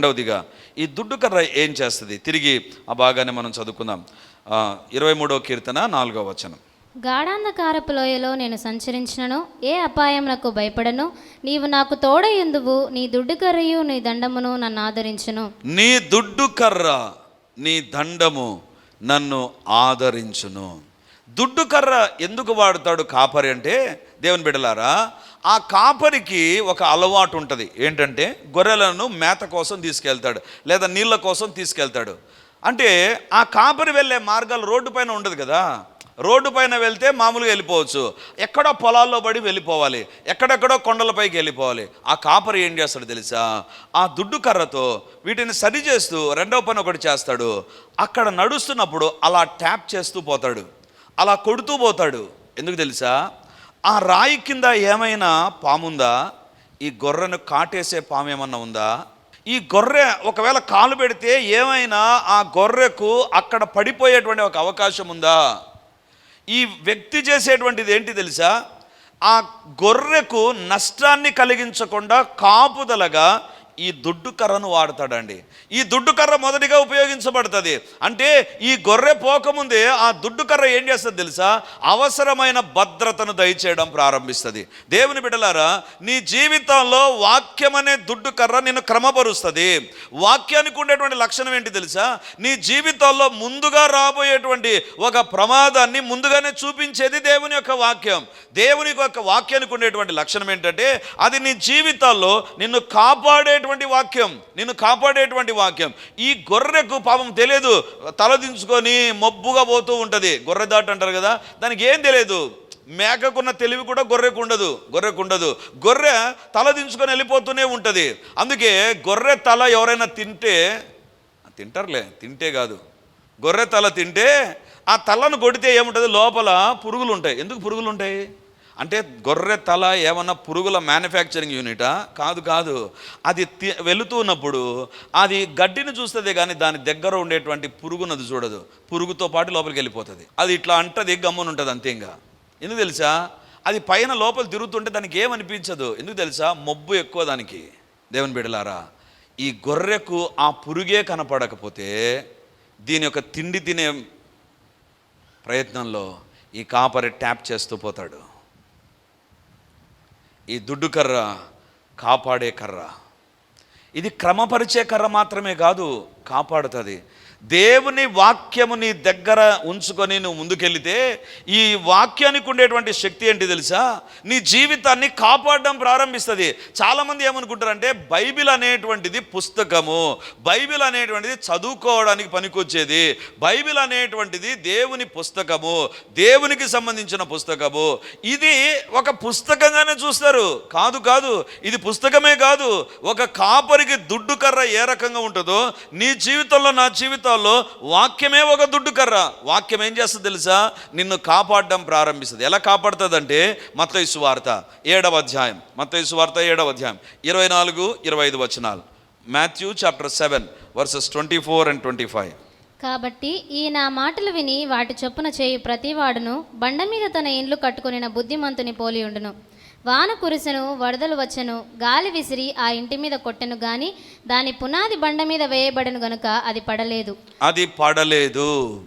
రెండవదిగా ఈ దుడ్డు కర్ర ఏం చేస్తుంది? తిరిగి ఆ భాగాన్ని మనం చదువుకుందాం. ఇరవై మూడవ కీర్తన నాలుగవ వచనం. గాఢాంధకారపు లోయలో నేను సంచరించినను ఏ అపాయమునకు భయపడను నీవు నాకు తోడయుందువు నీ దుడ్డుకర్రయు నీ దండమును నన్ను ఆదరించును. నీ దుడ్డు కర్ర నీ దండము నన్ను ఆదరించును. దుడ్డు కర్ర ఎందుకు వాడతాడు కాపరి అంటే దేవుని బిడలారా ఆ కాపరికి ఒక అలవాటు ఉంటుంది. ఏంటంటే గొర్రెలను మేత కోసం తీసుకెళ్తాడు లేదా నీళ్ళ కోసం తీసుకెళ్తాడు. అంటే ఆ కాపరి వెళ్ళే మార్గాలు రోడ్డు పైన ఉండదు కదా. రోడ్డు పైన వెళ్తే మామూలుగా వెళ్ళిపోవచ్చు. ఎక్కడో పొలాల్లో పడి వెళ్ళిపోవాలి ఎక్కడెక్కడో కొండలపైకి వెళ్ళిపోవాలి. ఆ కాపరి ఏం చేస్తాడు తెలుసా? ఆ దుడ్డు కర్రతో వీటిని సరి చేస్తూ రెండవ పని ఒకటి చేస్తాడు. అక్కడ నడుస్తున్నప్పుడు అలా ట్యాప్ చేస్తూ పోతాడు. అలా కొడుతూ పోతాడు. ఎందుకు తెలుసా? ఆ రాయి కింద ఏమైనా పాముందా? ఈ గొర్రెను కాటేసే పాము ఏమన్నా ఉందా? ఈ గొర్రె ఒకవేళ కాలు పెడితే ఏమైనా ఆ గొర్రెకు అక్కడ పడిపోయేటువంటి ఒక అవకాశం ఉందా? ఈ వ్యక్తి చేసేటువంటిది ఏంటి తెలుసా? ఆ గొర్రెకు నష్టాన్ని కలిగించకుండా కాపుదలగా ఈ దుడ్డు కర్రను వాడతాడండి. ఈ దుడ్డు కర్ర మొదటిగా ఉపయోగించబడుతుంది. అంటే ఈ గొర్రె పోకముందే ఆ దుడ్డు కర్ర ఏం చేస్తుంది తెలుసా? అవసరమైన భద్రతను దయచేయడం ప్రారంభిస్తుంది. దేవుని బిడ్డలారా నీ జీవితంలో వాక్యం అనే దుడ్డు కర్ర నిన్ను క్రమపరుస్తుంది. వాక్యానికి ఉండేటువంటి లక్షణం ఏంటి తెలుసా? నీ జీవితంలో ముందుగా రాబోయేటువంటి ఒక ప్రమాదాన్ని ముందుగానే చూపించేది దేవుని యొక్క వాక్యం. దేవుని యొక్క వాక్యానికి ఉండేటువంటి లక్షణం ఏంటంటే అది నీ జీవితాల్లో నిన్ను కాపాడేటువంటి వాక్యం నిన్ను కాపాడేటువంటి వాక్యం. ఈ గొర్రెకు పాపం తెలియదు. తలదించుకొని మబ్బుగా పోతూ ఉంటుంది. గొర్రె దాటు అంటారు కదా దానికి ఏం తెలియదు. మేకకున్న తెలివి కూడా గొర్రెకు ఉండదు గొర్రెకు ఉండదు. గొర్రె తల దించుకొని వెళ్ళిపోతూనే ఉంటుంది. అందుకే గొర్రె తల ఎవరైనా తింటే తింటారులే తింటే కాదు. గొర్రె తల తింటే ఆ తలను కొడితే ఏముంటుంది? లోపల పురుగులు ఉంటాయి ఎందుకు పురుగులు ఉంటాయి అంటే గొర్రె తల ఏమన్నా పురుగుల మ్యానుఫ్యాక్చరింగ్ యూనిటా కాదు కాదు. అది తి- అది గడ్డిని చూస్తుంది కానీ దాని దగ్గర ఉండేటువంటి పురుగునది చూడదు. పురుగుతో పాటు లోపలికి వెళ్ళిపోతుంది. అది ఇట్లా అంటది గమ్మును ఉంటుంది అంతే ఇంకా ఎందుకు తెలుసా? అది పైన లోపల తిరుగుతుంటే దానికి ఏమనిపించదు ఎందుకు తెలుసా? మబ్బు ఎక్కువ దానికి. దేవుని బిడలారా ఈ గొర్రెకు ఆ పురుగే కనపడకపోతే దీని యొక్క తిండి తినే ప్రయత్నంలో ఈ కాపరి ట్యాప్ చేస్తూ పోతాడు. ఈ దుడ్డు కర్ర కాపాడే కర్ర. ఇది క్రమపరిచే కర్ర మాత్రమే కాదు కాపాడుతుంది. దేవుని వాక్యము నీ దగ్గర ఉంచుకొని నువ్వు ముందుకెళ్తే ఈ వాక్యానికి ఉండేటువంటి శక్తి ఏంటి తెలుసా? నీ జీవితాన్ని కాపాడడం ప్రారంభిస్తుంది. చాలామంది ఏమనుకుంటారంటే బైబిల్ అనేటువంటిది పుస్తకము బైబిల్ అనేటువంటిది చదువుకోవడానికి పనికొచ్చేది బైబిల్ అనేటువంటిది దేవుని పుస్తకము దేవునికి సంబంధించిన పుస్తకము. ఇది ఒక పుస్తకంగానే చూస్తారు. కాదు కాదు ఇది పుస్తకమే కాదు. ఒక కాపరికి దుడ్డు కర్ర ఏ రకంగా ఉంటుందో నీ జీవితంలో నా జీవితం జీవితంలో వాక్యమే ఒక దుడ్డు కర్ర. వాక్యం ఏం చేస్తుంది తెలుసా? నిన్ను కాపాడడం ప్రారంభిస్తుంది. ఎలా కాపాడుతుందంటే మత్తయి వార్త ఏడవ అధ్యాయం. మత్తయి వార్త ఏడవ అధ్యాయం. ఇరవై నాలుగు ఇరవై ఐదు వచనాలు. Matthew chapter seven verses twenty four and twenty five. కాబట్టి ఈ నా మాటలు విని వాటి చొప్పున చేయు ప్రతివాడును బండ మీద తన ఇండ్లు కట్టుకుని బుద్ధిమంతుని పోలి ఉండును. వాన కురిసెను వరదలు వచ్చెను గాలి విసిరి ఆ ఇంటి మీద కొట్టెను గాని దాని పునాది బండ మీద వేయబడను గనుక అది పడలేదు. అది పడలేదు.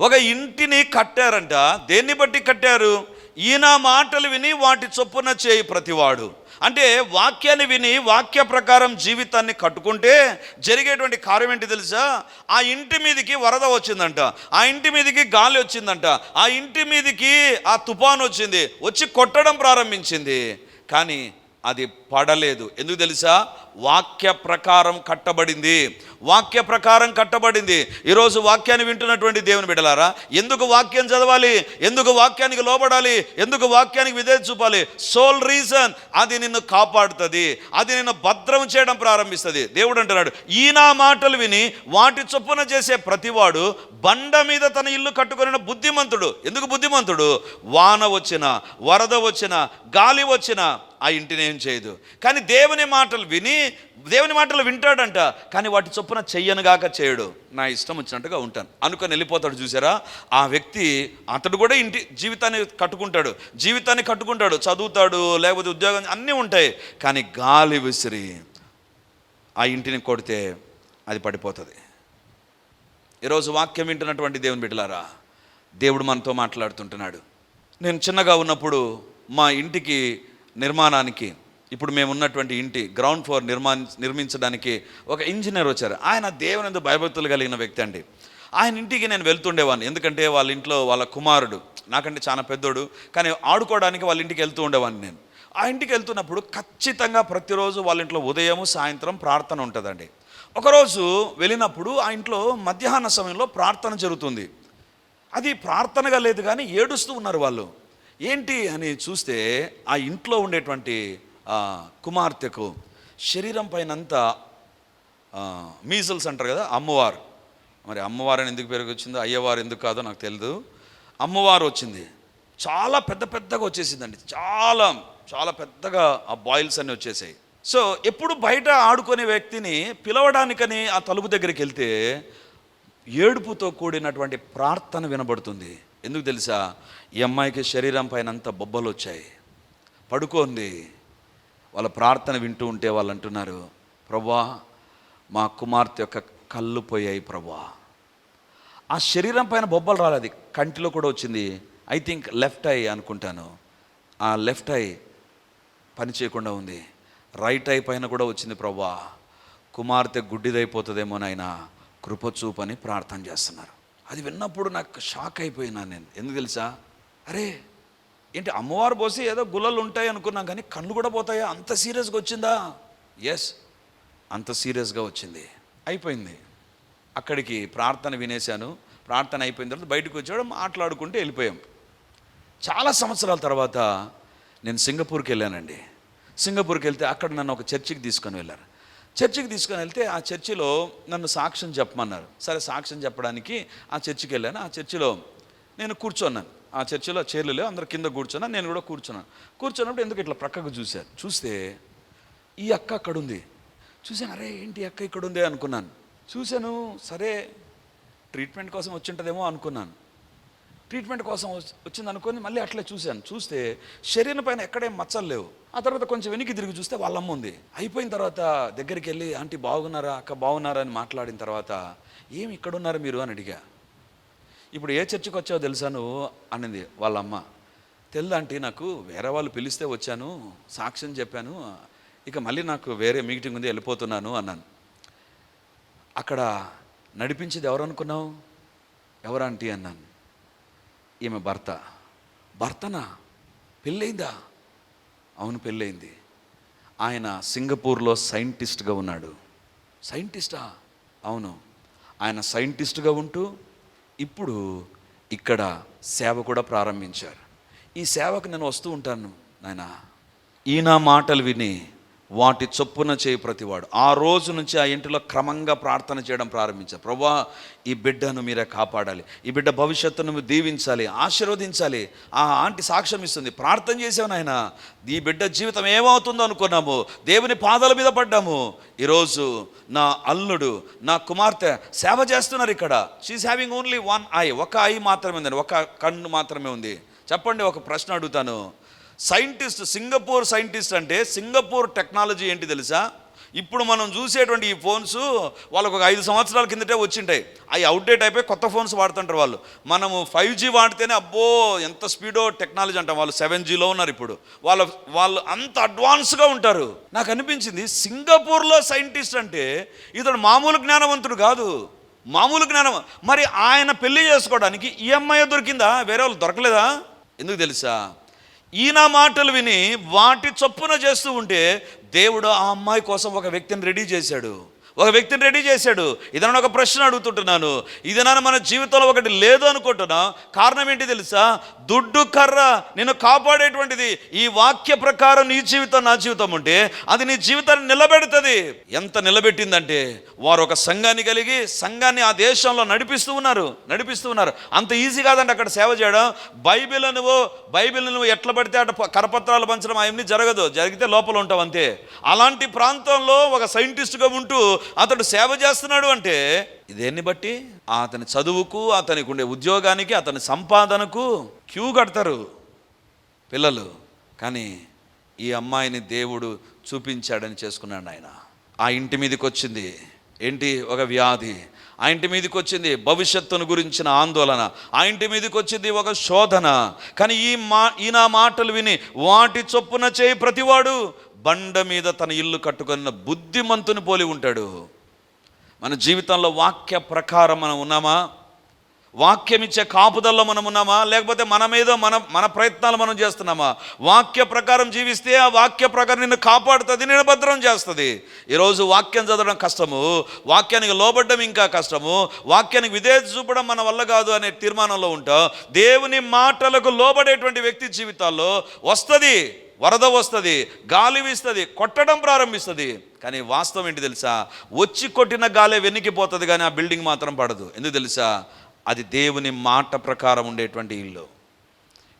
ఒక ఇంటిని కట్టారంట. దేన్ని బట్టి కట్టారు? ఈయన మాటలు విని వాటి చొప్పున చేయి ప్రతివాడు. అంటే వాక్యాన్ని విని వాక్య ప్రకారం జీవితాన్ని కట్టుకుంటే జరిగేటువంటి కార్యం ఏంటి తెలుసా? ఆ ఇంటి మీదకి వరద వచ్చిందంట ఆ ఇంటి మీదకి గాలి వచ్చిందంట ఆ ఇంటి మీదకి ఆ తుఫాను వచ్చింది వచ్చి కొట్టడం ప్రారంభించింది. కానీ అది పడలేదు. ఎందుకు తెలుసా? వాక్య ప్రకారం కట్టబడింది. వాక్య ప్రకారం కట్టబడింది. ఈరోజు వాక్యాన్ని వింటున్నటువంటి దేవుని బిడ్డలారా ఎందుకు వాక్యం చదవాలి? ఎందుకు వాక్యానికి లోబడాలి? ఎందుకు వాక్యానికి విధేయత చూపాలి? సోల్ రీజన్ అది నిన్ను కాపాడుతుంది. అది నిన్ను భద్రం చేయడం ప్రారంభిస్తుంది. దేవుడు అంటున్నాడు ఈ నా మాటలు విని వాటి చొప్పున చేసే ప్రతివాడు బండ మీద తన ఇల్లు కట్టుకున్న బుద్ధిమంతుడు. ఎందుకు బుద్ధిమంతుడు? వాన వచ్చిన వరద వచ్చిన గాలి వచ్చిన ఆ ఇంటిని ఏం చేయదు. కానీ దేవుని మాటలు విని దేవుని మాటలు వింటాడంట కానీ వాటి చొప్పున చెయ్యనుగాక చేయడు. నా ఇష్టం వచ్చినట్టుగా ఉంటాను. అనుకొని వెళ్ళిపోతాడు చూసారా? ఆ వ్యక్తి అతడు కూడా ఇంటి జీవితాన్ని కట్టుకుంటాడు. జీవితాన్ని కట్టుకుంటాడు. చదువుతాడు లేకపోతే ఉద్యోగం అన్నీ ఉంటాయి. కానీ గాలి విసిరి ఆ ఇంటిని కొడితే అది పడిపోతుంది. ఈరోజు వాక్యం వింటున్నటువంటి దేవుని బిడ్డలారా దేవుడు మనతో మాట్లాడుతుంటున్నాడు. నేను చిన్నగా ఉన్నప్పుడు మా ఇంటికి నిర్మాణానికి ఇప్పుడు మేము ఉన్నటువంటి ఇంటి గ్రౌండ్ ఫ్లోర్ నిర్మా నిర్మించడానికి ఒక ఇంజనీర్ వచ్చారు. ఆయన దేవుని భయభక్తులు కలిగిన వ్యక్తి అండి. ఆయన ఇంటికి నేను వెళ్తుండేవాడిని ఎందుకంటే వాళ్ళ ఇంట్లో వాళ్ళ కుమారుడు నాకంటే చాలా పెద్దోడు కానీ ఆడుకోవడానికి వాళ్ళ ఇంటికి వెళ్తూ ఉండేవాడిని నేను. ఆ ఇంటికి వెళ్తున్నప్పుడు ఖచ్చితంగా ప్రతిరోజు వాళ్ళ ఇంట్లో ఉదయం సాయంత్రం ప్రార్థన ఉంటుందండి. ఒకరోజు వెళ్ళినప్పుడు ఆ ఇంట్లో మధ్యాహ్న సమయంలో ప్రార్థన జరుగుతుంది. అది ప్రార్థనగా లేదు కానీ ఏడుస్తూ ఉన్నారు వాళ్ళు. ఏంటి అని చూస్తే ఆ ఇంట్లో ఉండేటువంటి కుమార్తెకు శరీరం పైన అంతా మీజల్స్ అంటారు కదా అమ్మవారు. మరి అమ్మవారు అని ఎందుకు పేరుకి వచ్చిందో అయ్యవారు ఎందుకు కాదో నాకు తెలియదు అమ్మవారు వచ్చింది. చాలా పెద్ద పెద్దగా వచ్చేసిందండి. చాలా చాలా పెద్దగా ఆ బాయిల్స్ అన్నీ వచ్చేసాయి. సో ఎప్పుడు బయట ఆడుకునే వ్యక్తిని పిలవడానికని ఆ తలుపు దగ్గరికి వెళ్తే ఏడుపుతో కూడినటువంటి ప్రార్థన వినబడుతుంది. ఎందుకు తెలుసా? ఈ అమ్మాయికి శరీరం పైన అంత బొబ్బలు వచ్చాయి. పడుకోంది వాళ్ళ ప్రార్థన వింటూ ఉంటే వాళ్ళు అంటున్నారు ప్రభా మా కుమార్తె యొక్క కళ్ళు పోయాయి ప్రభా. ఆ శరీరం పైన బొబ్బలు రాలేదు. కంటిలో కూడా వచ్చింది ఐ థింక్ లెఫ్ట్ ఐ అనుకుంటాను. ఆ లెఫ్ట్ ఐ పని చేయకుండా ఉంది. రైట్ ఐ పైన కూడా వచ్చింది ప్రభా. కుమార్తె గుడ్డిదైపోతుందేమో నాయన కృపచూపని ప్రార్థన చేస్తున్నారు. అది విన్నప్పుడు నాకు షాక్ అయిపోయినా నేను. ఎందుకు తెలుసా? అరే ఏంటి అమ్మవారు పోసి ఏదో గుల్లలు ఉంటాయి అనుకున్నాం కానీ కళ్ళు కూడా పోతాయా? అంత సీరియస్గా వచ్చిందా? ఎస్ అంత సీరియస్గా వచ్చింది. అయిపోయింది. అక్కడికి ప్రార్థన వినేశాను. ప్రార్థన అయిపోయిన తర్వాత బయటకు వచ్చాడు మాట్లాడుకుంటూ వెళ్ళిపోయాం. చాలా సంవత్సరాల తర్వాత నేను సింగపూర్కి వెళ్ళానండి. సింగపూర్కి వెళ్తే అక్కడ నన్ను ఒక చర్చికి తీసుకొని వెళ్ళారు. చర్చికి తీసుకొని వెళ్తే ఆ చర్చిలో నన్ను సాక్ష్యం చెప్పమన్నారు. సరే సాక్ష్యం చెప్పడానికి ఆ చర్చికి వెళ్ళాను. ఆ చర్చిలో నేను కూర్చున్నాను. ఆ చర్చిలో చైర్లు అందరు కింద కూర్చున్నా నేను కూడా కూర్చున్నాను కూర్చున్నప్పుడు ఎందుకు ఇట్లా ప్రక్కకు చూశాను చూస్తే ఈ అక్క అక్కడ ఉంది. చూశాను అరే ఏంటి ఈ అక్క ఇక్కడ ఉంది అనుకున్నాను. చూశాను సరే ట్రీట్మెంట్ కోసం వచ్చింటదేమో అనుకున్నాను. ట్రీట్మెంట్ కోసం వచ్చింది అనుకొని మళ్ళీ అట్లే చూశాను. చూస్తే శరీరం పైన ఎక్కడేం మచ్చలు లేవు. ఆ తర్వాత కొంచెం వెనక్కి తిరిగి చూస్తే వాళ్ళ అమ్మ ఉంది. అయిపోయిన తర్వాత దగ్గరికి వెళ్ళి ఆంటీ బాగున్నారా? అక్క బాగున్నారా? అని మాట్లాడిన తర్వాత ఏమి ఇక్కడున్నారు మీరు? అని అడిగా. ఇప్పుడు ఏ చర్చికి వచ్చావో తెలుసా నువ్వు? అనింది వాళ్ళ అమ్మ తెల్దంటే నాకు వేరే వాళ్ళు పిలిస్తే వచ్చాను సాక్ష్యం చెప్పాను ఇక మళ్ళీ నాకు వేరే మీటింగ్ ఉంది వెళ్ళిపోతున్నాను అన్నాను. అక్కడ నడిపించేది ఎవరు అనుకున్నావు? ఎవరంటీ అన్నాను. ఈమె భర్త. భర్తనా? పెళ్ళయిందా? అవును పెళ్ళయింది. ఆయన సింగపూర్లో సైంటిస్ట్గా ఉన్నాడు. సైంటిస్టా? అవును. ఆయన సైంటిస్ట్గా ఉంటూ ఇప్పుడు ఇక్కడ సేవ కూడా ప్రారంభించారు. ఈ సేవకు నేను వస్తూ ఉంటాను నాయన. ఈయన మాటలు విని వాటి చొప్పున చేయి ప్రతివాడు. ఆ రోజు నుంచి ఆ ఇంటిలో క్రమంగా ప్రార్థన చేయడం ప్రారంభించారు. ప్రభా ఈ బిడ్డను మీరే కాపాడాలి. ఈ బిడ్డ భవిష్యత్తును దీవించాలి ఆశీర్వదించాలి. ఆ ఆంటీ సాక్ష్యం ఇస్తుంది. ప్రార్థన చేసావు నాయన. ఈ బిడ్డ జీవితం ఏమవుతుందో అనుకున్నాము. దేవుని పాదాల మీద పడ్డాము. ఈరోజు నా అల్లుడు నా కుమార్తె సేవ చేస్తున్నారు ఇక్కడ. She's having only one eye ఒక ఐ మాత్రమే ఉందండి. ఒక కన్ను మాత్రమే ఉంది. చెప్పండి ఒక ప్రశ్న అడుగుతాను. సైంటిస్ట్ సింగపూర్ సైంటిస్ట్ అంటే సింగపూర్ టెక్నాలజీ ఏంటి తెలుసా? ఇప్పుడు మనం చూసేటువంటి ఈ ఫోన్స్ వాళ్ళకు ఒక ఐదు సంవత్సరాల కిందటే వచ్చింటాయి. అవి అవుట్డేట్ అయిపోయి కొత్త ఫోన్స్ వాడుతుంటారు వాళ్ళు. మనము ఫైవ్ జీ వాడితేనే అబ్బో ఎంత స్పీడో టెక్నాలజీ అంటాం వాళ్ళు. సెవెన్ జీలో ఉన్నారు ఇప్పుడు. వాళ్ళ వాళ్ళు అంత అడ్వాన్స్గా ఉంటారు. నాకు అనిపించింది సింగపూర్లో సైంటిస్ట్ అంటే ఇతడు మామూలు జ్ఞానవంతుడు కాదు. మామూలు జ్ఞానం మరి ఆయన పెళ్ళి చేసుకోవడానికి ఈఎంఐ దొరికిందా? వేరే వాళ్ళు దొరకలేదా? ఎందుకు తెలుసా? ఈయన మాటలు విని వాటి చొప్పున చేస్తూ ఉంటే దేవుడు ఆ అమ్మాయి కోసం ఒక వ్యక్తిని రెడీ చేశాడు. ఒక వ్యక్తిని రెడీ చేశాడు. ఇదన్నా ఒక ప్రశ్న అడుగుతుంటున్నాను. ఇదన్నా మన జీవితంలో ఒకటి లేదు అనుకుంటున్నా. కారణం ఏంటి తెలుసా? దుడ్డు కర్ర నిన్ను కాపాడేటువంటిది ఈ వాక్య ప్రకారం నీ జీవితం నా జీవితం ఉంటే అది నీ జీవితాన్ని నిలబెడుతుంది. ఎంత నిలబెట్టిందంటే వారు ఒక సంఘాన్ని కలిగి సంఘాన్ని ఆ దేశంలో నడిపిస్తూ ఉన్నారు నడిపిస్తూ ఉన్నారు. అంత ఈజీ కాదండి అక్కడ సేవ చేయడం. బైబిల్ నువ్వు బైబిల్ నువ్వు ఎట్లా పడితే అటు కరపత్రాలు పంచడం అవన్నీ జరగదు. జరిగితే లోపల ఉంటావు అంతే. అలాంటి ప్రాంతంలో ఒక సైంటిస్ట్గా ఉంటూ అతడు సేవ చేస్తున్నాడు అంటే ఇదేన్ని బట్టి? అతని చదువుకు అతనికి ఉండే ఉద్యోగానికి అతని సంపాదనకు క్యూ కడతారు పిల్లలు. కానీ ఈ అమ్మాయిని దేవుడు చూపించాడని చేసుకున్నాడు ఆయన ఆ ఇంటి మీదకి వచ్చింది ఏంటి? ఒక వ్యాధి. ఆ ఇంటి మీదకి వచ్చింది భవిష్యత్తును గురించిన ఆందోళన. ఆ ఇంటి మీదకి వచ్చింది ఒక శోధన. కానీ ఈ మా ఈయన మాటలు విని వాటి చొప్పున చేయి ప్రతివాడు బండ మీద తన ఇల్లు కట్టుకున్న బుద్ధిమంతుని పోలి ఉంటాడు. మన జీవితంలో వాక్య ప్రకారం మనం ఉన్నామా? వాక్యం ఇచ్చే కాపుదల్లో మనం ఉన్నామా? లేకపోతే మన మీద మన మన ప్రయత్నాలు మనం చేస్తున్నామా? వాక్య ప్రకారం జీవిస్తే ఆ వాక్య ప్రకారం నిన్ను కాపాడుతుంది నేను భద్రం చేస్తుంది. ఈరోజు వాక్యం చదవడం కష్టము వాక్యానికి లోబడ్డం ఇంకా కష్టము వాక్యానికి విధేయత చూపడం మన వల్ల కాదు అనే తీర్మానంలో ఉంటాం. దేవుని మాటలకు లోబడేటువంటి వ్యక్తి జీవితాల్లో వస్తుంది. వరద వస్తుంది గాలి వీస్తుంది కొట్టడం ప్రారంభిస్తుంది. కానీ వాస్తవం ఏంటి తెలుసా? వచ్చి కొట్టిన గాలే వెనికిపోతుంది కానీ ఆ బిల్డింగ్ మాత్రం పడదు. ఎందుకు తెలుసా? అది దేవుని మాట ప్రకారం ఉండేటువంటి ఇల్లు.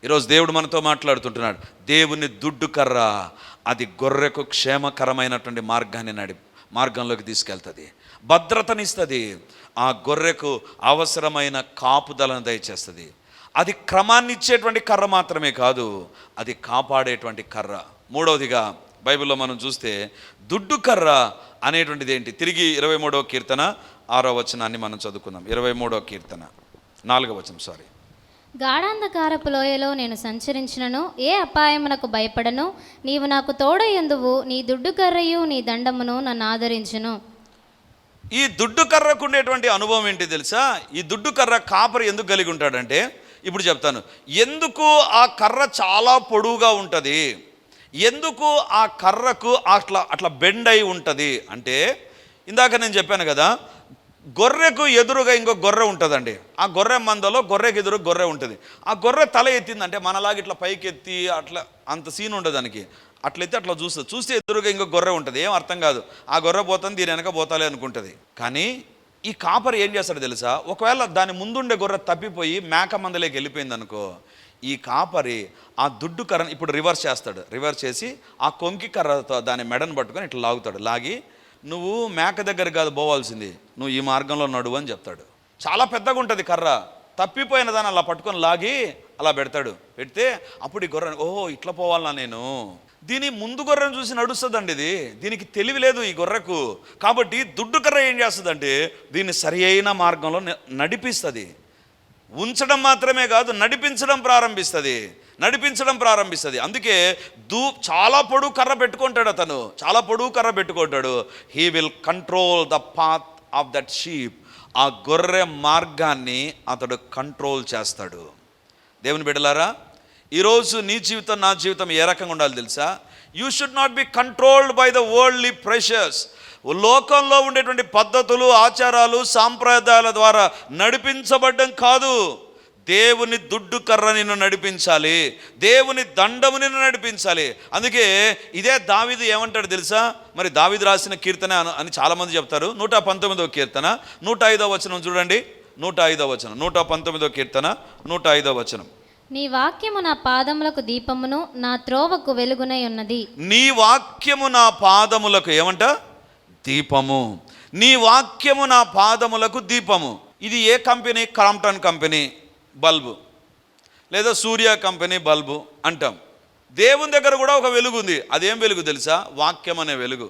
ఈరోజు దేవుడు మనతో మాట్లాడుతుంటున్నాడు. దేవుని దుడ్డు కర్ర అది గొర్రెకు క్షేమకరమైనటువంటి మార్గాన్ని నడి మార్గంలోకి తీసుకెళ్తుంది. భద్రతనిస్తుంది. ఆ గొర్రెకు అవసరమైన కాపుదలను దయచేస్తుంది. అది క్రమాన్ని ఇచ్చేటువంటి కర్ర మాత్రమే కాదు అది కాపాడేటువంటి కర్ర. మూడవదిగా బైబిల్లో మనం చూస్తే దుడ్డు కర్ర అనేటువంటిది ఏంటి? తిరిగి ఇరవై మూడవ కీర్తన ఆరో వచనాన్ని మనం చదువుకుందాం. ఇరవై మూడవ కీర్తన నాలుగవ వచనం సారీ గాఢాంధకారపు లోయలో నేను సంచరించినను ఏ అపాయమునకు భయపడను? నీవు నాకు తోడయందువు నీ దుడ్డు కర్రయు నీ దండమును నన్ను ఆదరించును. ఈ దుడ్డు కర్రకు ఉండేటువంటి అనుభవం ఏంటి తెలుసా? ఈ దుడ్డు కర్ర కాపరి ఎందుకు కలిగి ఉంటాడంటే ఇప్పుడు చెప్తాను. ఎందుకు ఆ కర్ర చాలా పొడువుగా ఉంటుంది? ఎందుకు ఆ కర్రకు అట్లా అట్లా బెండ్ అయి ఉంటుంది? అంటే ఇందాక నేను చెప్పాను కదా గొర్రెకు ఎదురుగా ఇంకో గొర్రె ఉంటుందండి. ఆ గొర్రె మందలో గొర్రెకు ఎదురు గొర్రె ఉంటుంది. ఆ గొర్రె తల ఎత్తిందంటే మనలాగా ఇట్లా పైకి ఎత్తి అట్లా అంత సీన్ ఉండదు దానికి. అట్లయితే అట్లా చూస్తుంది. చూస్తే ఎదురుగా ఇంకో గొర్రె ఉంటుంది. ఏం అర్థం కాదు. ఆ గొర్రె పోతుంది దీని వెనక పోతాలే అనుకుంటుంది. కానీ ఈ కాపరి ఏం చేస్తాడు తెలుసా? ఒకవేళ దాని ముందుండే గొర్రె తప్పిపోయి మేక మందలోకి వెళ్ళిపోయింది అనుకో ఈ కాపరి ఆ దుడ్డు కర్రను ఇప్పుడు రివర్స్ చేస్తాడు. రివర్స్ చేసి ఆ కొంకి కర్రతో దాని మెడను పట్టుకొని ఇట్లా లాగుతాడు. లాగి నువ్వు మేక దగ్గర కాదు పోవాల్సింది నువ్వు ఈ మార్గంలో నడువు అని చెప్తాడు. చాలా పెద్దగా ఉంటుంది కర్ర. తప్పిపోయిన దాన్ని అలా పట్టుకొని లాగి అలా పెడతాడు. పెడితే అప్పుడు ఈ గొర్రె ఓహో ఇట్లా పోవాలా నేను. దీని ముందు గొర్రెను చూసి నడుస్తుందండి ఇది. దీనికి తెలివి లేదు ఈ గొర్రెకు. కాబట్టి దుడ్డు కర్ర ఏం చేస్తుందంటే దీన్ని సరి అయిన మార్గంలో నడిపిస్తుంది. ఉంచడం మాత్రమే కాదు నడిపించడం ప్రారంభిస్తుంది. నడిపించడం ప్రారంభిస్తుంది. అందుకే దూ చాలా పొడుగు కర్ర పెట్టుకుంటాడు అతను. చాలా పొడుగు కర్ర పెట్టుకుంటాడు. He will control the path of that sheep ఆ గొర్రె మార్గాన్ని అతడు కంట్రోల్ చేస్తాడు. దేవుని బిడ్డలారా ఈరోజు నీ జీవితం నా జీవితం ఏ రకంగా ఉండాలి తెలుసా? You should not be controlled by the worldly pressures లోకంలో ఉండేటువంటి పద్ధతులు ఆచారాలు సాంప్రదాయాల ద్వారా నడిపించబడ్డం కాదు. దేవుని దుడ్డు కర్ర నిన్ను నడిపించాలి. దేవుని దండము నిన్ను నడిపించాలి. అందుకే ఇదే దావిది ఏమంటాడు తెలుసా? మరి దావిది రాసిన కీర్తన అని చాలామంది చెప్తారు. నూట పంతొమ్మిదో కీర్తన. నూట ఐదో వచనం చూడండి. నూట ఐదో వచనం. నూట పంతొమ్మిదో కీర్తన. నూట ఐదో వచనం. నీ వాక్యము నా పాదములకు దీపమును నా త్రోవకు వెలుగునై ఉన్నది. నీ వాక్యము నా పాదములకు ఏమంట? దీపము. నీ వాక్యము నా పాదములకు దీపము. ఇది ఏ కంపెనీ? Crompton company bulb. లేదా సూర్య కంపెనీ బల్బు అంటాం. దేవుని దగ్గర కూడా ఒక వెలుగు ఉంది. అదేం వెలుగు తెలుసా? వాక్యం అనే వెలుగు.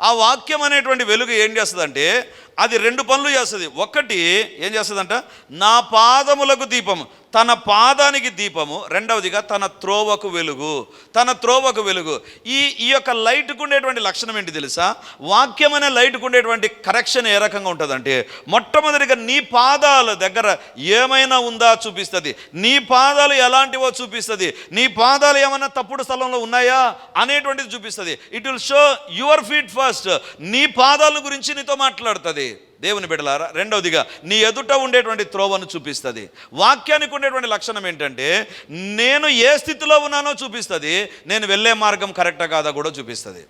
ఆ వాక్యం అనేటువంటి వెలుగు ఏం చేస్తుందంటే అది రెండు పనులు చేస్తుంది. ఒకటి ఏం చేస్తుందంట? నా పాదములకు దీపము. తన పాదానికి దీపము. రెండవదిగా తన త్రోవకు వెలుగు. తన త్రోవకు వెలుగు. ఈ ఈ యొక్క లైట్కు ఉండేటువంటి లక్షణం ఏంటి తెలుసా? వాక్యం అనే లైట్కు ఉండేటువంటి కరెక్షన్ ఏ రకంగా ఉంటుందంటే మొట్టమొదటిగా నీ పాదాల దగ్గర ఏమైనా ఉందా చూపిస్తుంది. నీ పాదాలు ఎలాంటివో చూపిస్తుంది. నీ పాదాలు ఏమైనా తప్పుడు స్థలంలో ఉన్నాయా? అనేటువంటిది చూపిస్తుంది. It will show your feet first నీ పాదాల గురించి నీతో మాట్లాడుతుంది. దేవుని బిడలారా రెండవదిగా నీ ఎదుట ఉండేటువంటి త్రోవను చూపిస్తుంది. వాక్యానికి ఉండేటువంటి లక్షణం ఏంటంటే నేను ఏ స్థితిలో ఉన్నానో చూపిస్తుంది నేను వెళ్ళే మార్గం కరెక్టా కాదా కూడా చూపిస్తుంది.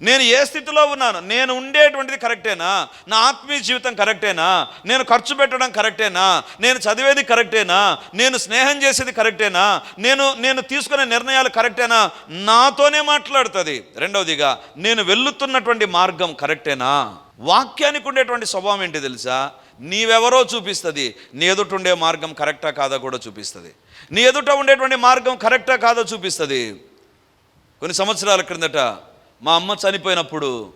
నేను ఏ స్థితిలో ఉన్నాను నేను ఉండేటువంటిది కరెక్టేనా? నా ఆత్మీయ జీవితం కరెక్టేనా? నేను ఖర్చు పెట్టడం కరెక్టేనా? నేను చదివేది కరెక్టేనా? నేను స్నేహం చేసేది కరెక్టేనా? నేను నేను తీసుకునే నిర్ణయాలు కరెక్టేనా? నాతోనే మాట్లాడుతుంది. రెండవదిగా నేను వెళ్ళుతున్నటువంటి మార్గం కరెక్టేనా? వాక్యానికి ఉండేటువంటి స్వభావం ఏంటి తెలుసా? నీవెవరో చూపిస్తుంది. నీ ఎదుట ఉండే మార్గం కరెక్టా కాదా కూడా చూపిస్తుంది. నీ ఎదుట ఉండేటువంటి మార్గం కరెక్టా కాదో చూపిస్తుంది. కొన్ని సంవత్సరాల క్రిందట మా అమ్మ చనిపోయినప్పుడు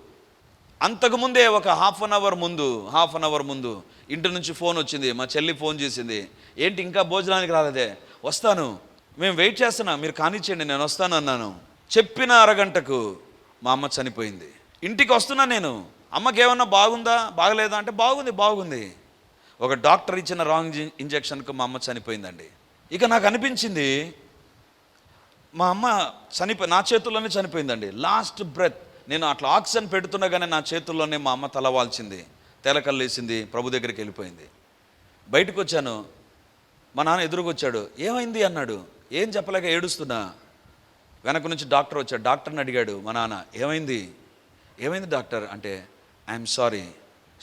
అంతకుముందే ఒక హాఫ్ అన్ అవర్ ముందు హాఫ్ అన్ అవర్ ముందు ఇంటి నుంచి ఫోన్ వచ్చింది. మా చెల్లి ఫోన్ చేసింది. ఏంటి ఇంకా భోజనానికి రాలేదే? వస్తాను. మేము వెయిట్ చేస్తున్నా. మీరు కానిచ్చేయండి నేను వస్తాను అన్నాను. చెప్పిన అరగంటకు మా అమ్మ చనిపోయింది. ఇంటికి వస్తున్నా నేను. అమ్మకి ఏమన్నా బాగుందా? బాగలేదా? అంటే బాగుంది బాగుంది. ఒక డాక్టర్ ఇచ్చిన రాంగ్ ఇంజెక్షన్కు మా అమ్మ చనిపోయిందండి. ఇక నాకు అనిపించింది మా అమ్మ చనిపోయి నా చేతుల్లోనే చనిపోయిందండి. Last breath. నేను అట్లా ఆక్సిజన్ పెడుతుండగానే నా చేతుల్లోనే మా అమ్మ తలవాల్చింది తెలకల్లేసింది ప్రభు దగ్గరికి వెళ్ళిపోయింది. బయటకు వచ్చాను మా నాన్న ఎదురుకొచ్చాడు. ఏమైంది అన్నాడు. ఏం చెప్పలేక ఏడుస్తున్నా. వెనక నుంచి డాక్టర్ వచ్చాడు. డాక్టర్ని అడిగాడు మా నాన్న ఏమైంది? ఏమైంది డాక్టర్? అంటే I'm sorry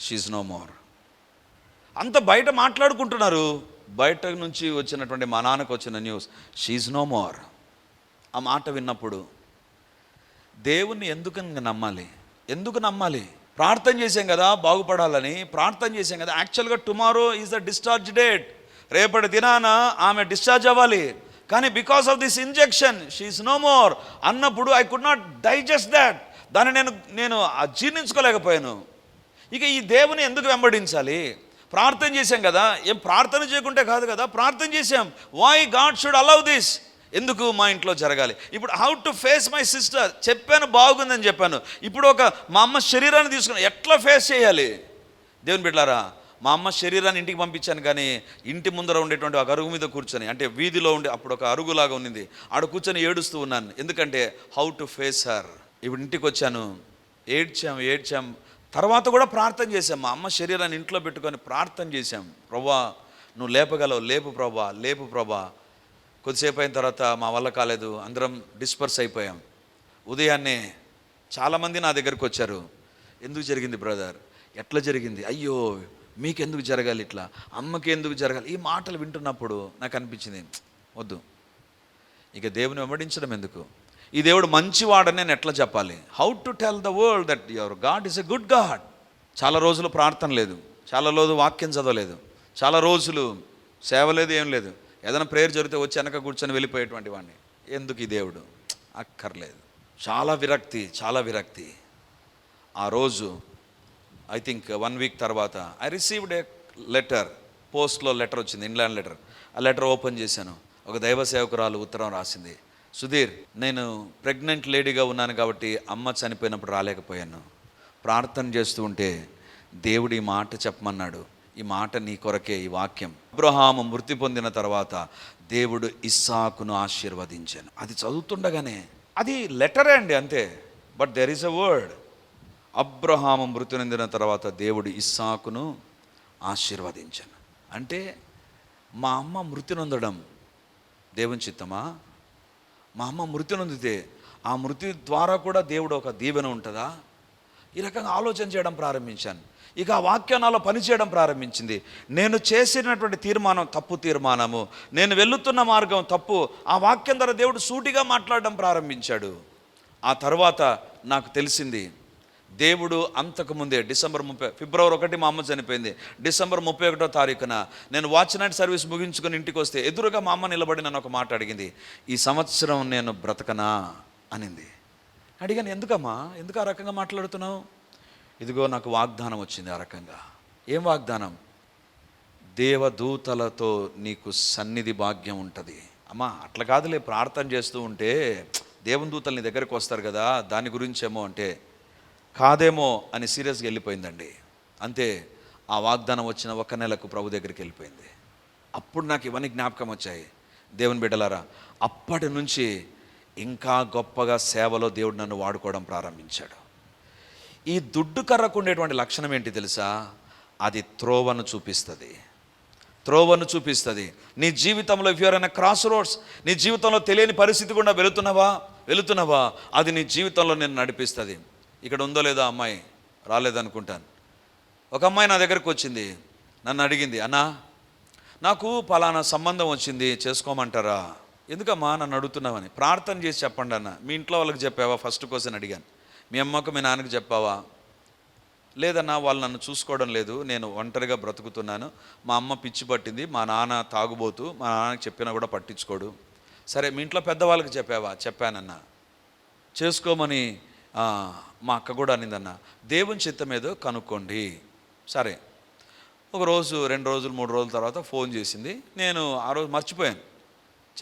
she's no more అంత బయట మాట్లాడుకుంటున్నారు. బయట నుంచి వచ్చినటువంటి మా నాన్నకు వచ్చిన న్యూస్ షీఈ్ నో మోర్ ఆ మాట విన్నప్పుడు దేవుణ్ణి ఎందుకు నమ్మాలి? ఎందుకు నమ్మాలి? ప్రార్థన చేసాం కదా బాగుపడాలని ప్రార్థన చేసాం కదా. యాక్చువల్గా tomorrow is the discharge date రేపటి దినాన ఆమె డిశ్చార్జ్ అవ్వాలి. కానీ because of this injection she's no more అన్నప్పుడు I could not digest that దాన్ని నేను నేను జీర్ణించుకోలేకపోయాను. ఇక ఈ దేవుని ఎందుకు వెంబడించాలి? ప్రార్థన చేశాం కదా. ఏం ప్రార్థన చేయకుంటే కాదు కదా. ప్రార్థన చేశాం. Why God should allow this ఎందుకు మా ఇంట్లో జరగాలి? ఇప్పుడు how to face my sister చెప్పాను బాగుందని చెప్పాను. ఇప్పుడు ఒక మా అమ్మ శరీరాన్ని తీసుకుని ఎట్లా ఫేస్ చేయాలి? దేవుని బిడ్డారా మా అమ్మ శరీరాన్ని ఇంటికి పంపించాను కానీ ఇంటి ముందర ఉండేటువంటి ఒక అరుగు మీద కూర్చొని అంటే వీధిలో ఉండే అప్పుడు ఒక అరుగులాగా ఉన్నింది. ఆడ కూర్చొని ఏడుస్తూ ఉన్నాను. ఎందుకంటే హౌ టు ఫేస్ హర్ ఇప్పుడు ఇంటికి వచ్చాను ఏడ్చాం ఏడ్చాం. తర్వాత కూడా ప్రార్థన చేశాం. మా అమ్మ శరీరాన్ని ఇంట్లో పెట్టుకొని ప్రార్థన చేశాం. ప్రభా నువ్వు లేపగలవు. లేపు ప్రభా లేపు ప్రభా కొద్దిసేపు అయిన తర్వాత మా వల్ల కాలేదు. అందరం డిస్పర్స్ అయిపోయాం. ఉదయాన్నే చాలామంది నా దగ్గరకు వచ్చారు. ఎందుకు జరిగింది బ్రదర్? ఎట్లా జరిగింది? అయ్యో మీకెందుకు జరగాలి ఇట్లా? అమ్మకి ఎందుకు జరగాలి? ఈ మాటలు వింటున్నప్పుడు నాకు అనిపించింది వద్దు. ఇక దేవుని వెంబడించడం ఎందుకు? ఈ దేవుడు మంచివాడని నేను ఎట్లా చెప్పాలి? How to tell the world that your God is a good God చాలా రోజులు ప్రార్థన లేదు. చాలా రోజులు వాక్యం చదవలేదు. చాలా రోజులు సేవ లేదు ఏం లేదు. ఏదైనా ప్రేయర్ జరిగితే వచ్చి వెనక కూర్చొని వెళ్ళిపోయేటువంటి వాడిని. ఎందుకు ఈ దేవుడు? అక్కర్లేదు. చాలా విరక్తి చాలా విరక్తి. ఆ రోజు ఐ థింక్ వన్ వీక్ తర్వాత ఐ రిసీవ్డ్ ఏ లెటర్ పోస్ట్లో లెటర్ వచ్చింది ఇంగ్లాండ్ లెటర్ ఆ లెటర్ ఓపెన్ చేశాను. ఒక దైవ సేవకురాలు ఉత్తరం రాసింది. సుధీర్ నేను ప్రెగ్నెంట్ లేడీగా ఉన్నాను కాబట్టి అమ్మ చనిపోయినప్పుడు రాలేకపోయాను. ప్రార్థన చేస్తూ ఉంటే దేవుడు ఈ మాట చెప్పమన్నాడు. ఈ మాట నీ కొరకే ఈ వాక్యం. అబ్రహాము మృతి పొందిన తర్వాత దేవుడు ఇస్సాకును ఆశీర్వదించాను. అది చదువుతుండగానే అది లెటరే అండి అంతే. But there is a word Abraham మృతి నొందిన తర్వాత దేవుడు ఇస్సాకును ఆశీర్వదించాను. అంటే మా అమ్మ మృతి నొందడం దేవుని చిత్తమా? మా అమ్మ మృతి నొందితే ఆ మృతి ద్వారా కూడా దేవుడు ఒక దీవెన ఉంటుందా? ఈ రకంగా ఆలోచన చేయడం ప్రారంభించాను. ఇక ఆ వాక్యం నాలో పనిచేయడం ప్రారంభించింది. నేను చేసినటువంటి తీర్మానం తప్పు తీర్మానము. నేను వెళ్తున్న మార్గం తప్పు. ఆ వాక్యం ద్వారా దేవుడు సూటిగా మాట్లాడడం ప్రారంభించాడు. ఆ తర్వాత నాకు తెలిసింది దేవుడు అంతకుముందే డిసెంబర్ ముప్పై ఫిబ్రవరి ఒకటి మా అమ్మ చనిపోయింది. డిసెంబర్ ముప్పై ఒకటో తారీఖున నేను వాచ్ నైట్ సర్వీస్ ముగించుకొని ఇంటికి వస్తే ఎదురుగా మా అమ్మ నిలబడి నన్ను ఒక మాట అడిగింది. ఈ సంవత్సరం నేను బ్రతకనా? అనింది. అడిగాను ఎందుకమ్మా? ఎందుకు ఆ రకంగా మాట్లాడుతున్నావు? ఇదిగో నాకు వాగ్దానం వచ్చింది ఆ రకంగా. ఏం వాగ్దానం? దేవదూతలతో నీకు సన్నిధి భాగ్యం ఉంటుంది. అమ్మా అట్లా కాదులే ప్రార్థన చేస్తూ ఉంటే దేవదూతలు నీ దగ్గరకు వస్తారు కదా దాని గురించేమో అంటే కాదేమో అని సీరియస్గా వెళ్ళిపోయిందండి. అంతే ఆ వాగ్దానం వచ్చిన ఒక నెలకు ప్రభు దగ్గరికి వెళ్ళిపోయింది. అప్పుడు నాకు ఇవన్నీ జ్ఞాపకం వచ్చాయి. దేవుని బిడ్డలారా అప్పటి నుంచి ఇంకా గొప్పగా సేవలో దేవుడు నన్ను వాడుకోవడం ప్రారంభించాడు. ఈ దుడ్డు కర్రకు ఉండేటువంటి లక్షణం ఏంటి తెలుసా? అది త్రోవను చూపిస్తుంది. త్రోవను చూపిస్తుంది. నీ జీవితంలో ఇఫ్ యూఆర్ క్రాస్ రోడ్స్ నీ జీవితంలో తెలియని పరిస్థితి గుండా వెళుతున్నావా? వెళుతున్నావా? అది నీ జీవితంలో నేను నడిపిస్తుంది. ఇక్కడ ఉందో లేదో అమ్మాయి రాలేదనుకుంటాను. ఒక అమ్మాయి నా దగ్గరకు వచ్చింది. నన్ను అడిగింది అన్నా నాకు పలానా సంబంధం వచ్చింది చేసుకోమంటారా? ఎందుకమ్మా? నన్ను అడుగుతున్నావని. ప్రార్థన చేసి చెప్పండి అన్న. మీ ఇంట్లో వాళ్ళకి చెప్పావా? ఫస్ట్ క్వశ్చన్ అడిగాను. మీ అమ్మకు మీ నాన్నకి చెప్పావా? లేదన్నా వాళ్ళు నన్ను చూసుకోవడం లేదు. నేను ఒంటరిగా బ్రతుకుతున్నాను. మా అమ్మ పిచ్చి పట్టింది. మా నాన్న తాగుబోతూ. మా నాన్నకి చెప్పినా కూడా పట్టించుకోడు. సరే మీ ఇంట్లో పెద్దవాళ్ళకి చెప్పావా? చెప్పానన్నా. చేసుకోమని మా అక్క కూడా అనిందన్న దేవుని చిత్తం ఏదో కనుక్కోండి. సరే. ఒక రోజు రెండు రోజులు మూడు రోజుల తర్వాత ఫోన్ చేసింది. నేను ఆ రోజు మర్చిపోయాను.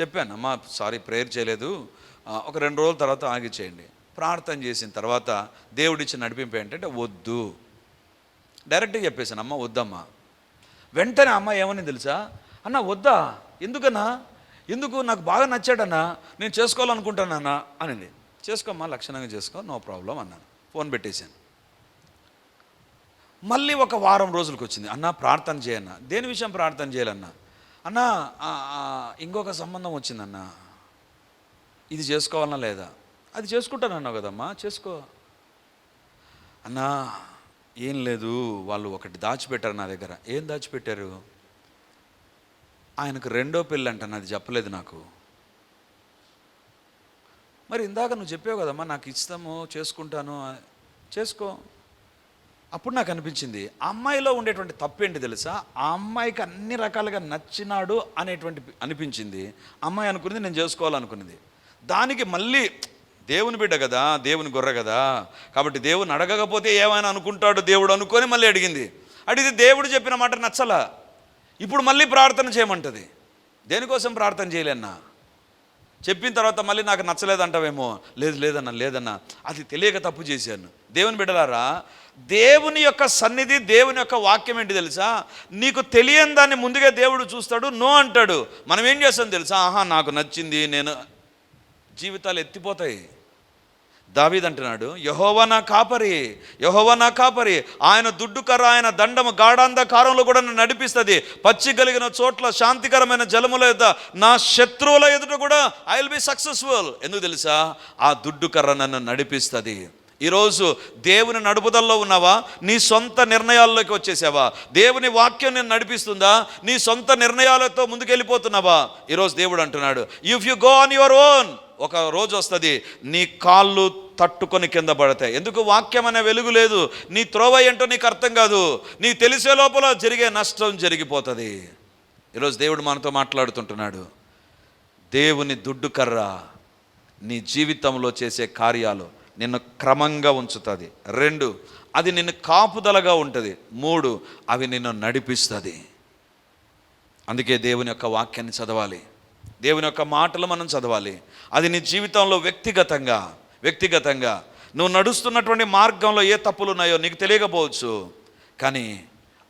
చెప్పాను అమ్మ సారీ ప్రేయర్ చేయలేదు. ఒక రెండు రోజుల తర్వాత ఆగిచేయండి ప్రార్థన చేసిన తర్వాత దేవుడిచ్చి నడిపింపు ఏంటంటే వద్దు. డైరెక్ట్గా చెప్పేశాను అమ్మ వద్దమ్మా. వెంటనే అమ్మ ఏమని తెలుసా? అన్న వద్దా. ఎందుకన్నా? ఎందుకు? నాకు బాగా నచ్చాడన్నా. నేను చేసుకోవాలనుకుంటానన్నా. అనింది. చేసుకోమ్మా లక్షణంగా చేసుకో నో ప్రాబ్లం అన్నాను. ఫోన్ పెట్టేశాను. మళ్ళీ ఒక వారం రోజులకు వచ్చింది. అన్న ప్రార్థన చేయన్న. దేని విషయం ప్రార్థన చేయాలన్నా? అన్న ఇంకొక సంబంధం వచ్చిందన్న. ఇది చేసుకోవాలన్నా లేదా? అది చేసుకుంటానన్నావు కదమ్మా చేసుకో. అన్నా ఏం లేదు వాళ్ళు ఒకటి దాచిపెట్టారు నా దగ్గర. ఏం దాచిపెట్టారు? ఆయనకు రెండో పెళ్ళి అంట నాది చెప్పలేదు నాకు. మరి ఇందాక నువ్వు చెప్పావు కదమ్మా నాకు ఇష్టము చేసుకుంటాను చేసుకో. అప్పుడు నాకు అనిపించింది అమ్మాయిలో ఉండేటువంటి తప్పేంటి తెలుసా? ఆ అమ్మాయికి అన్ని రకాలుగా నచ్చినాడు అనేటువంటి అనిపించింది. అమ్మాయి అనుకున్నది నేను చేసుకోవాలనుకున్నది. దానికి మళ్ళీ దేవుని బిడ్డ కదా దేవుని గుర్ర కదా. కాబట్టి దేవుని అడగకపోతే ఏమైనా అనుకుంటాడు దేవుడు అనుకొని మళ్ళీ అడిగింది. అడిగితే దేవుడు చెప్పిన మాట నచ్చలా. ఇప్పుడు మళ్ళీ ప్రార్థన చేయమంటది. దేనికోసం ప్రార్థన చేయలేన్నా? చెప్పిన తర్వాత మళ్ళీ నాకు నచ్చలేదంటావేమో? లేదు లేదన్నా లేదన్నా. అది తెలియక తప్పు చేశాను. దేవుని బిడ్డలారా దేవుని యొక్క సన్నిధి దేవుని యొక్క వాక్యం ఏంటి తెలుసా? నీకు తెలియని దాన్ని ముందుగా దేవుడు చూస్తాడు నో అంటాడు. మనం ఏం చేస్తాం తెలుసా? ఆహా నాకు నచ్చింది నేను జీవితాలు ఎత్తిపోతాయి. దావీద్ అంటున్నాడు యహోవ నా కాపరి యహోవ నా కాపరి ఆయన దుడ్డు కర్ర ఆయన దండము గాఢాంధకారంలో కూడా నన్ను నడిపిస్తుంది. పచ్చి కలిగిన చోట్ల శాంతికరమైన జలముల ఎదుట నా శత్రువుల ఎదుట కూడా ఐ విల్ బి సక్సెస్ఫుల్ ఎందుకు తెలుసా? ఆ దుడ్డు కర్ర నన్ను నడిపిస్తుంది. ఈరోజు దేవుని నడుపుదల్లో ఉన్నావా? నీ సొంత నిర్ణయాల్లోకి వచ్చేసావా? దేవుని వాక్యం నేను నడిపిస్తుందా? నీ సొంత నిర్ణయాలతో ముందుకెళ్ళిపోతున్నావా? ఈరోజు దేవుడు అంటున్నాడు if you go on your own ఒక రోజు వస్తుంది నీ కాళ్ళు తట్టుకొని కింద పడతాయి. ఎందుకు వాక్యం అనే వెలుగు లేదు? నీ త్రోవ ఏంటో నీకు అర్థం కాదు. నీ తెలిసే లోపల జరిగే నష్టం జరిగిపోతుంది. ఈరోజు దేవుడు మనతో మాట్లాడుతుంటున్నాడు. దేవుని దుడ్డు కర్ర నీ జీవితంలో చేసే కార్యాలు నిన్ను క్రమంగా ఉంచుతుంది. రెండు అది నిన్ను కాపుదలగా ఉంటుంది. మూడు అవి నిన్ను నడిపిస్తుంది. అందుకే దేవుని యొక్క వాక్యాన్ని చదవాలి. దేవుని యొక్క మాటలు మనం చదవాలి. అది నీ జీవితంలో వ్యక్తిగతంగా వ్యక్తిగతంగా. నువ్వు నడుస్తున్నటువంటి మార్గంలో ఏ తప్పులు ఉన్నాయో నీకు తెలియకపోవచ్చు. కానీ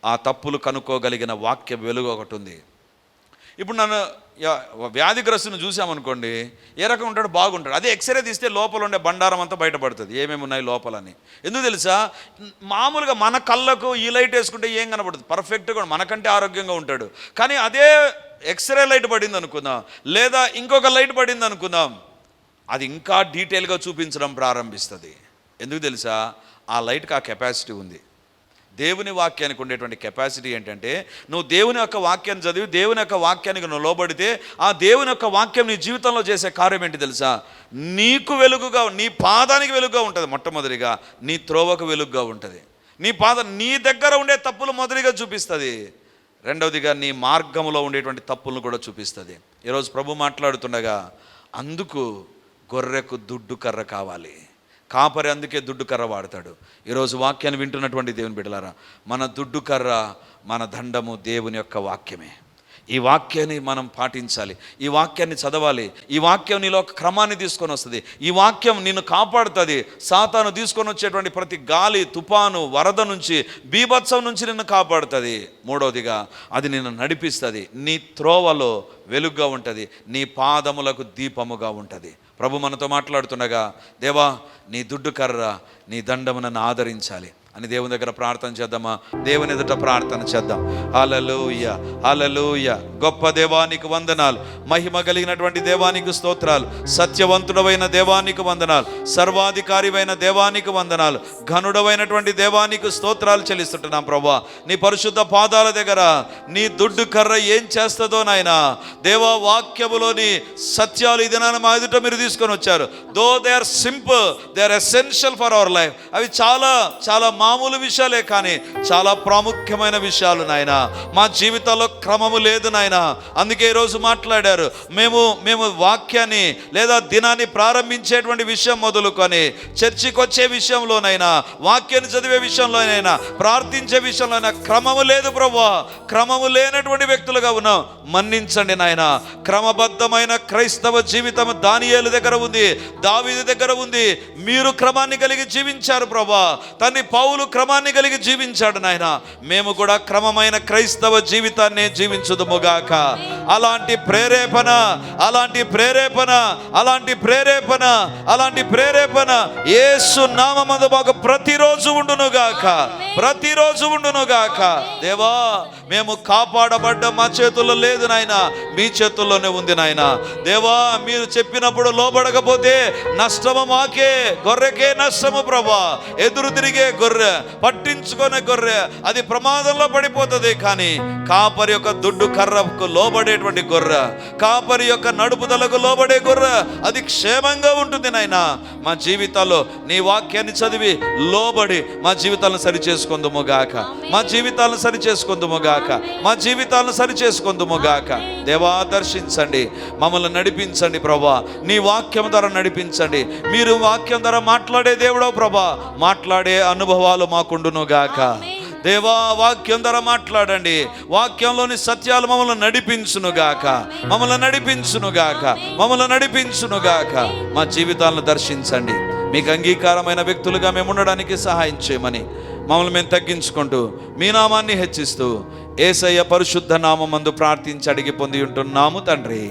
ఆ తప్పులు కనుక్కోగలిగిన వాక్య వెలుగు ఒకటి ఉంది. ఇప్పుడు నన్ను యా- వ్యాధిగ్రస్తుని చూసామనుకోండి ఏ రకం ఉంటాడు బాగుంటాడు. అదే ఎక్స్రే తీస్తే లోపల ఉండే బండారం అంతా బయటపడుతుంది. ఏమేమి ఉన్నాయి లోపలని? ఎందుకు తెలుసా? మామూలుగా మన కళ్ళకు ఈ లైట్ వేసుకుంటే ఏం కనపడుతుంది పర్ఫెక్ట్గా మనకంటే ఆరోగ్యంగా ఉంటాడు. కానీ అదే ఎక్స్రే లైట్ పడింది అనుకుందాం. లేదా ఇంకొక లైట్ పడింది అనుకుందాం. అది ఇంకా డీటెయిల్గా చూపించడం ప్రారంభిస్తుంది. ఎందుకు తెలుసా? ఆ లైట్కి ఆ కెపాసిటీ ఉంది. దేవుని వాక్యానికి ఉండేటువంటి కెపాసిటీ ఏంటంటే నువ్వు దేవుని యొక్క వాక్యాన్ని చదివి దేవుని యొక్క వాక్యానికి నువ్వు లోబడితే ఆ దేవుని యొక్క వాక్యం నీ జీవితంలో చేసే కార్యం ఏంటి తెలుసా? నీకు వెలుగుగా నీ పాదానికి వెలుగుగా ఉంటుంది మొట్టమొదటిగా. నీ త్రోవకు వెలుగుగా ఉంటుంది. నీ పాద నీ దగ్గర ఉండే తప్పులు మొదటిగా చూపిస్తుంది. రెండవదిగా నీ మార్గంలో ఉండేటువంటి తప్పులను కూడా చూపిస్తుంది. ఈరోజు ప్రభు మాట్లాడుతుండగా అందుకు గొర్రెకు దుడ్డు కర్ర కావాలి. కాపరి అందుకే దుడ్డు కర్ర వాడతాడు. ఈరోజు వాక్యాన్ని వింటున్నటువంటి దేవుని బిడ్డలారా మన దుడ్డు కర్ర మన దండము దేవుని యొక్క వాక్యమే. ఈ వాక్యాన్ని మనం పాటించాలి. ఈ వాక్యాన్ని చదవాలి. ఈ వాక్యం నీలో ఒక క్రమాన్ని తీసుకొని వస్తుంది. ఈ వాక్యం నిన్ను కాపాడుతుంది. సాతాను తీసుకొని వచ్చేటువంటి ప్రతి గాలి తుపాను వరద నుంచి బీభత్సం నుంచి నిన్ను కాపాడుతుంది. మూడవదిగా అది నిన్ను నడిపిస్తుంది. నీ త్రోవలో వెలుగుగా ఉంటుంది. నీ పాదములకు దీపముగా ఉంటుంది. ప్రభు మనతో మాట్లాడుతుండగా దేవా నీ దుడ్డు కర్ర నీ దండము నన్ను ఆదరించాలి. అని దేవుని దగ్గర ప్రార్థన చేద్దామా? దేవుని ఎదుట ప్రార్థన చేద్దాం. అలలోయ అలలోయ గొప్ప దేవానికి వందనాలు. మహిమ కలిగినటువంటి దేవానికి స్తోత్రాలు. సత్యవంతుడవైన దేవానికి వందనాలు. సర్వాధికారివైన దేవానికి వందనాలు. ఘనుడవైనటువంటి దేవానికి స్తోత్రాలు చెల్లిస్తుంటున్నాం ప్రభా. నీ పరిశుద్ధ పాదాల దగ్గర నీ దుడ్డు కర్ర ఏం చేస్తుందో నాయన. దేవా వాక్యములోని సత్యాలు ఇది మా ఎదుట మీరు తీసుకొని వచ్చారు. Though they are simple they are essential for our life అవి చాలా చాలా మామూలు విషయాలే కానీ చాలా ప్రాముఖ్యమైన విషయాలు నాయన. మా జీవితాల్లో క్రమము లేదు నాయన. అందుకే ఈరోజు మాట్లాడారు. మేము మేము వాక్యాన్ని లేదా దినాన్ని ప్రారంభించేటువంటి విషయం మొదలుకొని చర్చికి వచ్చే విషయంలోనైనా వాక్యాన్ని చదివే విషయంలోనైనా ప్రార్థించే విషయంలోనైనా క్రమము లేదు ప్రభా క్రమము లేనటువంటి వ్యక్తులుగా ఉన్నాం. మన్నించండి నాయన. క్రమబద్ధమైన క్రైస్తవ జీవితం దానియేలు దగ్గర ఉంది దావిది దగ్గర ఉంది. మీరు క్రమాన్ని కలిగి జీవించారు ప్రభా తన్ని పౌలు క్రమాన్ని కలిగి జీవించాడు నాయన. మేము కూడా క్రమమైన క్రైస్తవ జీవితాన్ని జీవించుదుముగాక. అలాంటి ప్రేరేపణ అలాంటి ప్రేరేపణ అలాంటి ప్రేరేపణ అలాంటి ప్రేరేపణ ఏసు నామందు మాకు ప్రతిరోజు ఉండునుగాక. ప్రతిరోజు ఉండునుగాక. దేవా మేము కాపాడబడ్డ మా చేతుల్లో లేదు నాయన. మీ చేతుల్లోనే ఉంది నాయన. దేవా మీరు చెప్పినప్పుడు లోబడకపోతే నష్టము మాకే గొర్రెకే నష్టము ప్రభా. ఎదురు తిరిగే గొర్రె పట్టించుకునే గొర్రె అది ప్రమాదంలో పడిపోతుంది కానీ కాపరి యొక్క దుడ్డు కర్రకు లోబడేటువంటి గొర్రె కాపరి యొక్క నడుపుదలకు లోబడే గొర్రె అది క్షేమంగా ఉంటుంది నాయన. మా జీవితాల్లో నీ వాక్యాన్ని చదివి లోబడి మా జీవితాలను సరి చేసుకుందుము గాక. మా జీవితాలను సరి చేసుకుందుము గాక మా జీవితాలను సరి చేసుకుందుము గాక దేవా దర్శించండి. మమ్మల్ని నడిపించండి ప్రభా. నీ వాక్యం ద్వారా నడిపించండి. మీరు వాక్యం ద్వారా మాట్లాడే దేవుడో ప్రభా. మాట్లాడే అనుభవాలు మాకుండును గాక. దేవా వాక్యం ద్వారా మాట్లాడండి. వాక్యంలోని సత్యాలు మమ్మల్ని నడిపించునుగాక మమ్మల్ని నడిపించునుగాక మమ్మల్ని నడిపించునుగాక మా జీవితాలను దర్శించండి. మీకు అంగీకారమైన వ్యక్తులుగా మేము ఉండడానికి సహాయం చేయమని మమ్మల్ని మేము తగ్గించుకుంటూ మీ నామాన్ని హెచ్చిస్తూ ఏసయ్య పరిశుద్ధ నామందు ప్రార్థించి అడిగి పొంది ఉంటున్నాము తండ్రి.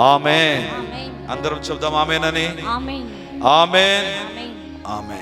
ఆమె అందరం చెప్దాం ఆమెనని. ఆమేన్. ఆమెన్ ఆమేన్. ఆమె